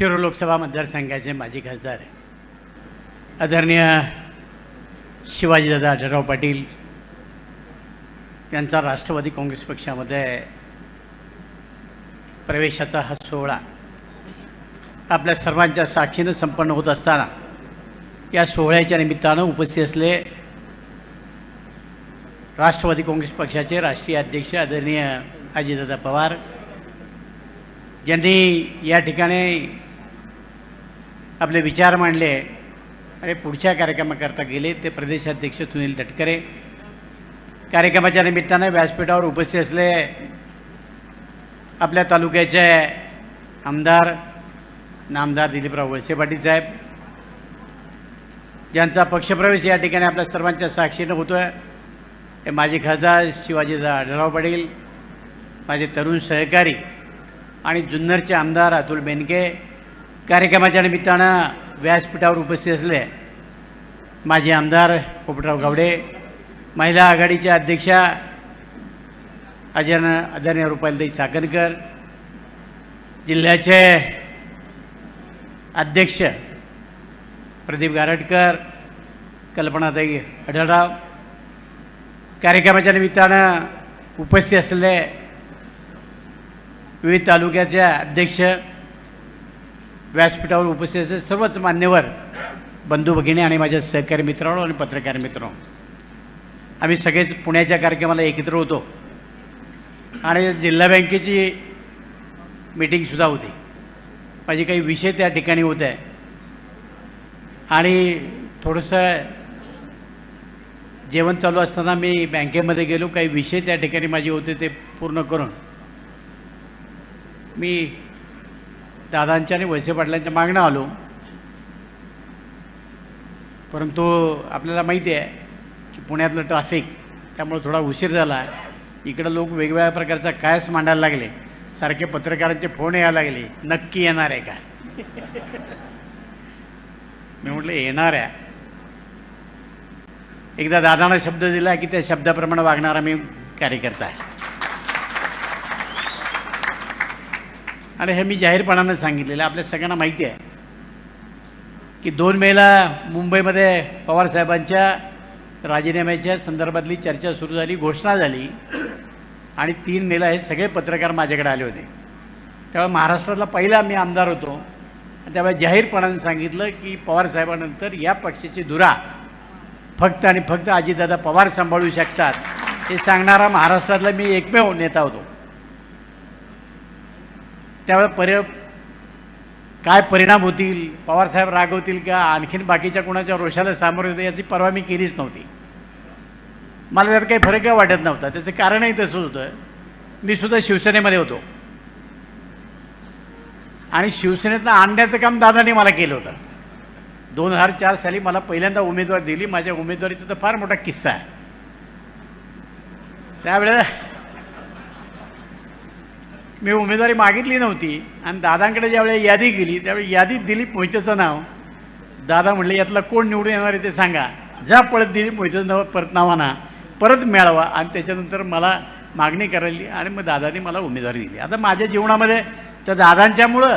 शिरूर लोकसभा मतदारसंघाचे माजी खासदार आदरणीय शिवाजीदादा आढळराव पाटील यांचा राष्ट्रवादी काँग्रेस पक्षामध्ये प्रवेशाचा हा सोहळा आपल्या सर्वांच्या साक्षीनं संपन्न होत असताना या सोहळ्याच्या निमित्तानं उपस्थित असले राष्ट्रवादी काँग्रेस पक्षाचे राष्ट्रीय अध्यक्ष आदरणीय अजितदादा पवार ज्यांनी या ठिकाणी आपले विचार मांडले. आणि पुढच्या कार्यक्रमाकरता गेले ते प्रदेशाध्यक्ष सुनील तटकरे. कार्यक्रमाच्या निमित्तानं व्यासपीठावर उपस्थित असले आपल्या तालुक्याचे आमदार नामदार दिलीपराव वळसे पाटील साहेब. ज्यांचा पक्षप्रवेश या ठिकाणी आपल्या सर्वांच्या साक्षीनं होतो आहे हे माजी खासदार शिवाजीदा आढळराव पाटील माझे तरुण सहकारी आणि जुन्नरचे आमदार अतुल बेनके कार्यक्रमाच्या निमित्तानं व्यासपीठावर उपस्थित असले माजी आमदार पोपटराव गावडे महिला आघाडीच्या अध्यक्षा अजन आदरणीय रुपालीताई चाकणकर जिल्ह्याचे अध्यक्ष प्रदीप गारटकर कल्पनाताई आढळराव कार्यक्रमाच्या निमित्तानं उपस्थित असलेले विविध तालुक्याच्या अध्यक्ष व्यासपीठावर उपस्थित असलेले सर्वच मान्यवर बंधू भगिनी आणि माझ्या सहकारी मित्रांनो आणि पत्रकार मित्रांनो. आम्ही सगळेच पुण्याच्या कार्यक्रमाला एकत्र होतो. आणि जिल्हा बँकेची मीटिंगसुद्धा होती. माझे काही विषय त्या ठिकाणी होते. आणि थोडंसं जेवण चालू असताना मी बँकेमध्ये गेलो. काही विषय त्या ठिकाणी माझे होते ते पूर्ण करून. मी दादांच्या आणि वळसे पाटलांच्या मागणं आलो. परंतु आपल्याला माहिती आहे की पुण्यातलं ट्रॅफिक त्यामुळे थोडा उशीर झाला. इकडं लोक वेगवेगळ्या प्रकारचा कायच मांडायला लागले. सारखे पत्रकारांचे फोन यायला लागले. नक्की येणार आहे का? मी म्हटलं येणार आहे. एकदा दादानं शब्द दिला की त्या शब्दाप्रमाणे वागणारा मी कार्यकर्ता आहे. आणि हे मी जाहीरपणानं सांगितलेलं आपल्या सगळ्यांना माहिती आहे की दोन मेला मुंबईमध्ये पवारसाहेबांच्या राजीनाम्याच्या संदर्भातली चर्चा सुरू झाली घोषणा झाली आणि तीन मेला हे सगळे पत्रकार माझ्याकडे आले होते. त्यामुळे महाराष्ट्रातला पहिला मी आमदार होतो. आणि जाहीरपणानं सांगितलं की पवारसाहेबानंतर या पक्षाची धुरा फक्त आणि फक्त अजितदादा पवार सांभाळू शकतात हे सांगणारा महाराष्ट्रातला मी एकमेव नेता होतो. त्यावेळेला परि काय परिणाम होतील पवारसाहेब रागवतील का आणखीन बाकीच्या कोणाच्या रोषाला सामोरे येते याची परवा मी केलीच नव्हती. मला त्यात काही फरक वाटत नव्हता. त्याचं कारणही तसंच होतं. मी सुद्धा शिवसेनेमध्ये होतो. आणि शिवसेनेतनं आणण्याचं काम दादाने मला केलं होतं. दोन हजार चार साली मला पहिल्यांदा उमेदवार दिली. माझ्या उमेदवारीचा तर फार मोठा किस्सा आहे. त्यावेळेला मी उमेदवारी मागितली नव्हती. आणि दादांकडे ज्यावेळी यादी गेली त्यावेळी यादीत दिलीप मोहितेचं नाव. दादा म्हटले यातला कोण निवडून येणार आहे ते सांगा. जा पळत दिलीप मोहितेचं नाव परत नावाना परत मिळावा. आणि त्याच्यानंतर मला मागणी करायली आणि मग दादाने मला उमेदवारी दिली. आता माझ्या जीवनामध्ये त्या दादांच्यामुळं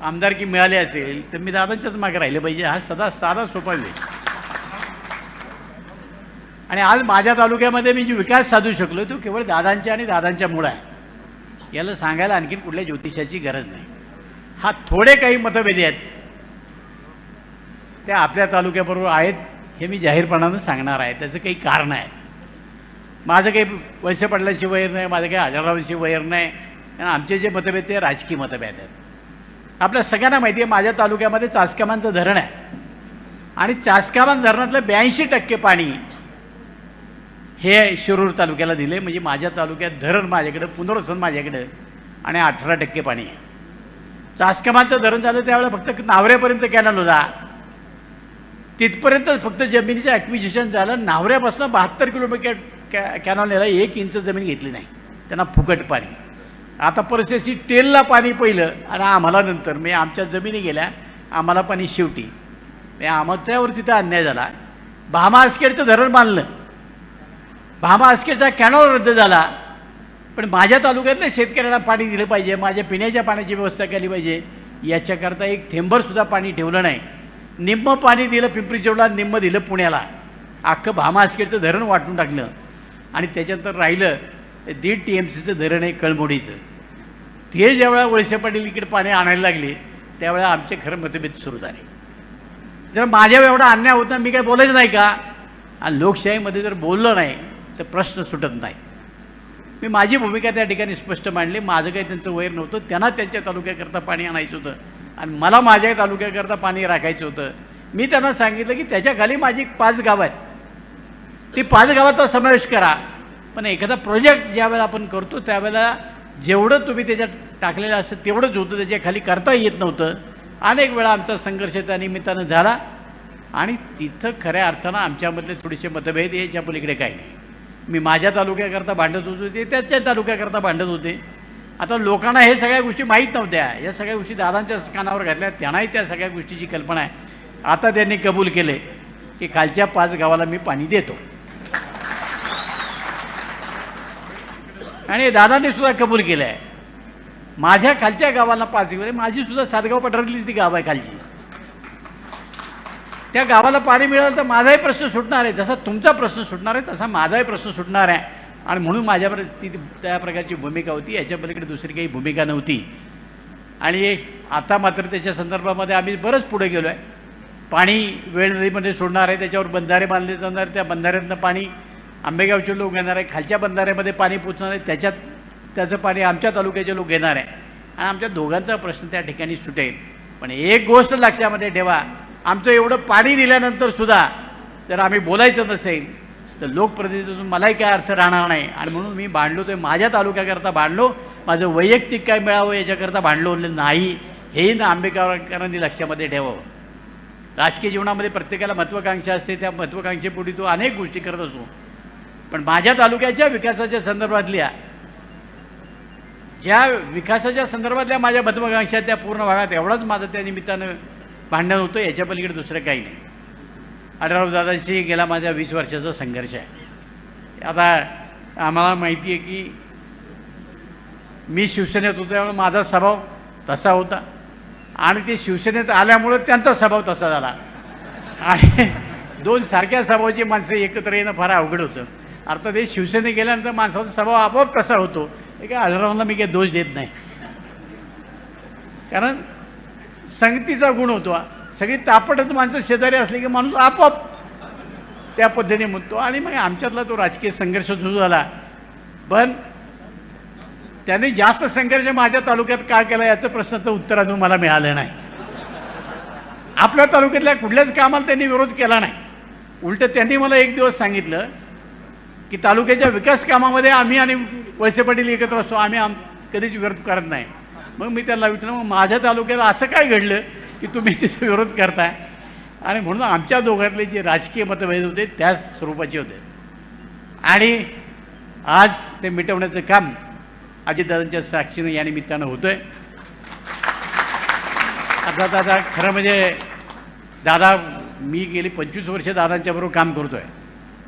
आमदारकी मिळाली असेल तर मी दादांच्याच मागे राहिले पाहिजे. हा सदा साधा सोपा वेळ आणि आज माझ्या तालुक्यामध्ये मी जो विकास साधू शकलो तो केवळ दादांच्या आणि दादांच्यामुळं आहे. याला सांगायला आणखीन कुठल्या ज्योतिषाची गरज नाही. हा थोडे काही मतभेदी आहेत. त्या आपल्या तालुक्याबरोबर आहेत हे मी जाहीरपणानं सांगणार आहे. त्याचं काही कारण आहे. माझं काही वैसे पडल्याची वैर नाही माझं काही आजाररावांशी वैर नाही. आणि आमचे जे मतभेद ते राजकीय मतभेद आहेत. आपल्या सगळ्यांना माहिती आहे माझ्या तालुक्यामध्ये चासकामांचं धरण आहे. आणि चासकामान धरणातलं ब्याऐंशी टक्के पाणी हे शिरूर तालुक्याला दिले. म्हणजे माझ्या तालुक्यात धरण माझ्याकडं पुनर्वसन माझ्याकडं आणि अठरा टक्के पाणी आहे. चासकामांचं धरण झालं त्यावेळेला फक्त नावऱ्यापर्यंत कॅनल होता. तिथपर्यंत फक्त जमिनीचं ॲक्विजिशन झालं. नावऱ्यापासून बहात्तर किलोमीटर कॅ कॅनॉलला एक इंच जमीन घेतली नाही. त्यांना फुकट पाणी. आता परिस्थिती टेलला पाणी पहिलं आणि आम्हाला नंतर. म्हणजे आमच्या जमिनी गेल्या आम्हाला पाणी शेवटी. म्हणजे आमच्यावर तिथं अन्याय झाला. भामासखेडचं धरण बांधलं. भामा कॅनॉल रद्द झाला. पण माझ्या तालुक्यातल्या शेतकऱ्यांना पाणी दिलं पाहिजे माझ्या पिण्याच्या पाण्याची व्यवस्था केली पाहिजे याच्याकरता एक थेंबरसुद्धा पाणी ठेवलं नाही. निम्म पाणी दिलं पिंपरी चिंचवडला निम्म दिलं पुण्याला. अख्खं भामासखेडचं धरण वाटून टाकलं. आणि त्याच्यानंतर राहिलं दीड टी एम सीचं धरण आहे कळमोडीचं. ते ज्यावेळा वळसे पाटील इकडे पाणी आणायला लागले त्यावेळेला आमचे खरं मतभेद सुरू झाले. जर माझ्या एवढा अन्याय होता मी काय बोलायचं नाही का? आणि लोकशाहीमध्ये जर बोललं नाही तर प्रश्न सुटत नाही. मी माझी भूमिका त्या ठिकाणी स्पष्ट मांडली. माझं काही त्यांचं वैर नव्हतं. त्यांना त्यांच्या तालुक्याकरता पाणी आणायचं होतं. आणि मला माझ्या तालुक्याकरता पाणी राखायचं होतं. मी त्यांना सांगितलं की त्याच्याखाली माझी पाच गावं आहेत. ती पाच गावाचा समावेश करा. पण एखादा प्रोजेक्ट ज्यावेळेला आपण करतो त्यावेळेला जेवढं तुम्ही त्याच्यात टाकलेलं असतं तेवढंच होतं. त्याच्याखाली करता येत नव्हतं. अनेक वेळा आमचा संघर्ष त्या निमित्तानं झाला. आणि तिथं खऱ्या अर्थानं आमच्यामधले थोडेसे मतभेद याच्या पलीकडे काही नाही. मी माझ्या तालुक्याकरता भांडत होतो ते त्याच्या तालुक्याकरता भांडत होते. आता लोकांना हे सगळ्या गोष्टी माहीत नव्हत्या. या सगळ्या गोष्टी दादांच्या कानावर घातल्या त्यांनाही त्या सगळ्या गोष्टीची कल्पना आहे. आता त्यांनी कबूल केले की खालच्या पाच गावाला मी पाणी देतो. आणि दादांनी सुद्धा कबूल केलं आहे माझ्या खालच्या गावाला पाच गाव माझी सुद्धा सातगाव पठारातलीच ती गाव आहे खालची. त्या गावाला पाणी मिळालं तर माझाही प्रश्न सुटणार आहे. जसा तुमचा प्रश्न सुटणार आहे तसा माझाही प्रश्न सुटणार आहे. आणि म्हणून माझ्यावर ती त्या प्रकारची भूमिका होती. याच्या पलीकडे दुसरी काही भूमिका नव्हती. आणि आता मात्र त्याच्या संदर्भामध्ये आम्ही बरंच पुढे गेलो आहे पाणी वेळ नदीमध्ये सोडणार आहे त्याच्यावर बंधारे बांधले जाणार त्या बंधाऱ्यातनं पाणी आंबेगावचे लोक घेणार आहे खालच्या बंधाऱ्यामध्ये पाणी पोचणार आहे. त्याच्यात त्याचं पाणी आमच्या तालुक्याचे लोक घेणार आहे. आणि आमच्या दोघांचा प्रश्न त्या ठिकाणी सुटेल. पण एक गोष्ट लक्षामध्ये ठेवा. आमचं एवढं पाणी दिल्यानंतर सुद्धा जर आम्ही बोलायचं नसेल तर लोकप्रतिनिधीतून मलाही काय अर्थ राहणार नाही. आणि म्हणून मी भांडलो ते माझ्या तालुक्याकरता भांडलो माझं वैयक्तिक काय मिळावं याच्याकरता भांडलो नाही. हेही ना आंबेडकरांनी लक्षामध्ये ठेवावं. राजकीय जीवनामध्ये प्रत्येकाला महत्त्वाकांक्षा असते त्या महत्त्वाकांक्षेपोटी तो अनेक गोष्टी करत असतो. पण माझ्या तालुक्याच्या विकासाच्या संदर्भातल्या या विकासाच्या संदर्भातल्या माझ्या महत्त्वाकांक्षा त्या पूर्ण भागात एवढाच माझं त्या निमित्तानं भांडण होतं याच्या पलीकडे दुसरं काही नाही. आढळराव दादाशी गेला माझ्या वीस वर्षाचा संघर्ष आहे. आता आम्हाला माहिती आहे की मी शिवसेनेत होतो त्यामुळे माझा स्वभाव तसा होता. आणि ते शिवसेनेत आल्यामुळं त्यांचा स्वभाव तसा झाला. आणि दोन सारख्या स्वभावाची माणसं एकत्र येणं फार अवघड होतं. अर्थात हे शिवसेने गेल्यानंतर माणसाचा स्वभाव आपोआप कसा होतो. हे काय आढळरावांना मी काही दोष देत नाही. कारण संगतीचा गुण होतो. सगळी तापटच माणसं शेजारी असली की माणूस आपोआप त्या पद्धतीने म्हणतो. आणि मग आमच्यातला तो राजकीय संघर्ष सुरू झाला. पण त्याने जास्त संघर्ष माझ्या तालुक्यात का केला याचं प्रश्नाचं उत्तर अजून मला मिळालं नाही. आपल्या तालुक्यातल्या कुठल्याच कामाला त्यांनी विरोध केला नाही. उलट त्यांनी मला एक दिवस सांगितलं की तालुक्याच्या विकास कामामध्ये आम्ही आणि वळसे पाटील एकत्र असतो. आम्ही आम कधीच विरोध करत नाही. मग मी त्याला विचारलं मग माझ्या तालुक्यात असं काय घडलं की तुम्ही तिचा विरोध करताय? आणि म्हणून आमच्या दोघांतले जे राजकीय मतभेद होते त्याच स्वरूपाचे होते. आणि आज ते मिटवण्याचं काम अजितदादांच्या साक्षीनं या निमित्तानं होतं आहे आता दादा खरं म्हणजे दादा मी गेली पंचवीस वर्ष दादांच्या बरोबर काम करतो आहे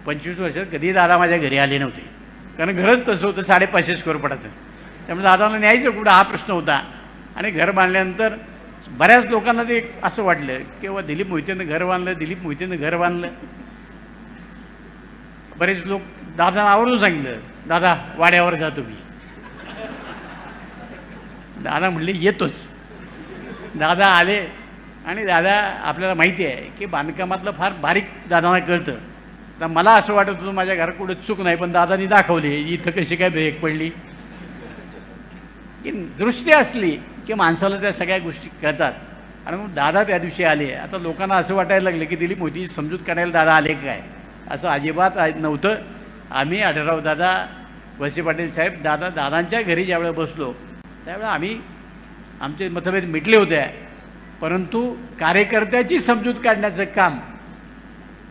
पंचवीस वर्षात कधी दादा माझ्या घरी आले नव्हते. कारण घरच तसं होतं साडेपाचशे स्क्वेअर फुटाचं. त्यामुळे दादाला न्यायचं कुठं? हा प्रश्न होता. आणि घर बांधल्यानंतर बऱ्याच लोकांना ते असं वाटलं किंवा दिलीप मोहितेनं घर बांधलं दिलीप मोहितेनं घर बांधलं. बरेच लोक दादा आवडून सांगितलं दादा वाड्यावर जा तुम्ही. दादा म्हणले येतोच. दादा आले आणि दादा आपल्याला माहिती आहे की बांधकामातलं फार बारीक दादांना कळतं. तर मला असं वाटत होतं माझ्या घरात कुठं चूक नाही पण दादानी दाखवली इथं कशी काय ब्रेक पडली? की दृष्टी असली की माणसाला त्या सगळ्या गोष्टी कळतात. आणि मग दादा त्या दिवशी आले. आता लोकांना असं वाटायला लागलं की दिलीप मोदीची समजूत काढायला दादा आले काय? असं अजिबात नव्हतं. आम्ही आढळराव दादा वसे पाटील साहेब दादा दादांच्या घरी ज्यावेळेला बसलो त्यावेळेला आम्ही आमचे मतभेद मिटले होते. परंतु कार्यकर्त्याची समजूत काढण्याचं काम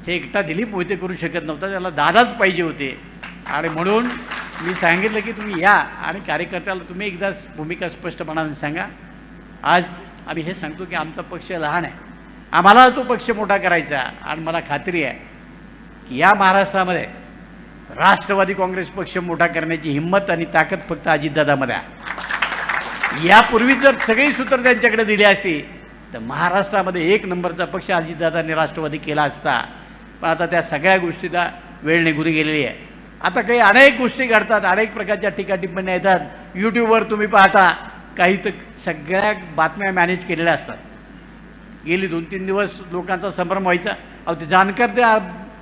हे एकटा दिलीप मोहिते करू शकत नव्हता. त्याला दादाच पाहिजे होते. आणि म्हणून मी सांगितलं की तुम्ही या आणि कार्यकर्त्याला तुम्ही एकदा भूमिका स्पष्टपणाने सांगा. आज आम्ही हे सांगतो की आमचा पक्ष लहान आहे. आम्हाला तो पक्ष मोठा करायचा आणि मला खात्री आहे की या महाराष्ट्रामध्ये राष्ट्रवादी काँग्रेस पक्ष मोठा करण्याची हिंमत आणि ताकद फक्त अजितदादामध्ये आहे. यापूर्वी जर सगळी सूत्र त्यांच्याकडे दिली असती तर महाराष्ट्रामध्ये एक नंबरचा पक्ष अजितदादांनी राष्ट्रवादी केला असता. पण आता त्या सगळ्या गोष्टीला वेळ निघून गेलेली आहे. आता काही अनेक गोष्टी घडतात अनेक प्रकारच्या टीका टिप्पण्या येतात यूट्यूबवर तुम्ही पाहता काही तर सगळ्या बातम्या मॅनेज केलेल्या असतात. गेली दोन तीन दिवस लोकांचा संभ्रम व्हायचा. अहो ते जाणकार त्या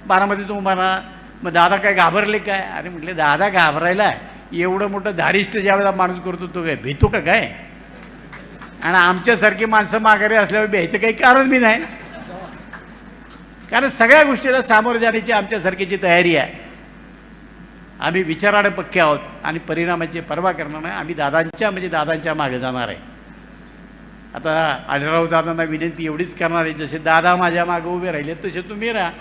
बारामध्ये तू म्हणा मग दादा काय घाबरले काय? अरे म्हटले दादा घाबरायला एवढं मोठं धारिष्ट ज्यावेळेला माणूस करतो तो काय भीतो का काय? आणि आमच्यासारखी माणसं माघारी असल्यावर भ्यायचं काही कारण बी नाही. कारण सगळ्या गोष्टीला सामोरं जाण्याची आमच्यासारखीची तयारी आहे. आम्ही विचाराने पक्के आहोत आणि परिणामाची पर्वा करणार नाही. आम्ही दादांच्या म्हणजे दादांच्या मागे जाणार आहे. आता आढळराव दादांना विनंती एवढीच करणार आहे जसे दादा माझ्या मागे उभे राहिले तसे तुम्ही राहा.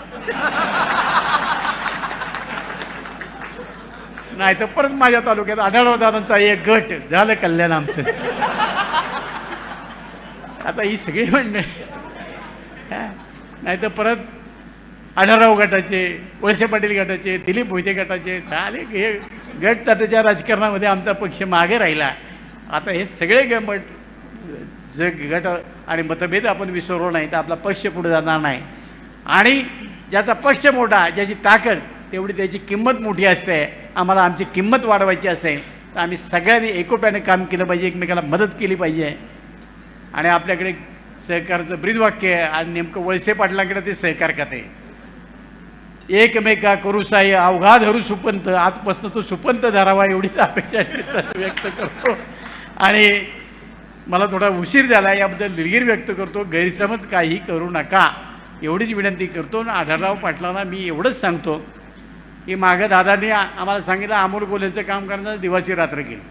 नाही तर परत माझ्या तालुक्यात आढळराव दादांचा एक गट झालं कल्याण आमचं. आता ही सगळी म्हणणं नाही तर परत आढळराव गटाचे वळसे पाटील गटाचे दिलीप भोईते गटाचे झाले हे गट तटाच्या राजकारणामध्ये आमचा पक्ष मागे राहिला. आता हे सगळे गमट जग गट आणि मतभेद आपण विसरलो नाही तर आपला पक्ष पुढे जाणार नाही. आणि ज्याचा पक्ष मोठा ज्याची ताकद तेवढी त्याची किंमत मोठी असते. आम्हाला आमची किंमत वाढवायची असेल तर आम्ही सगळ्यांनी एकोप्याने काम केलं पाहिजे एकमेकाला मदत केली पाहिजे. आणि आपल्याकडे सहकारचं ब्रीदवाक्य आहे आणि नेमकं वळसे पाटलांकडे ते सहकार करते एकमेका करू साई अवघा धरू सुपंत. आजपासून तो सुपंत धरावा एवढीच अपेक्षा व्यक्त करतो. आणि मला थोडा उशीर झाला याबद्दल दिलगीर व्यक्त करतो. गैरसमज काही करू नका. एवढीच विनंती करतो आणि आढळराव पाटलांना मी एवढंच सांगतो की मागं दादांनी आम्हाला सांगितलं अमोल गोलेंचं काम करण्याचं दिवाची रात्र केली.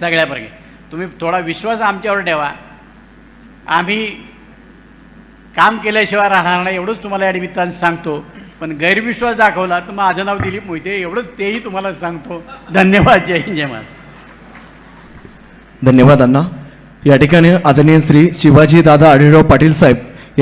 सगळ्यापैकी. तुम्ही थोडा विश्वास आमच्यावर ठेवा. आम्ही काम केल्याशिवाय राहणार नाही एवढंच तुम्हाला या निमित्तानं सांगतो. पण गैरविश्वास दाखवला तर माझं नाव दिलीप मोहिते एवढंच तेही तुम्हाला सांगतो. धन्यवाद जय हिंद जय धन्यवाद अण्णा. या ठिकाणी आदरणीय श्री शिवाजी दादा आढळराव पाटील साहेब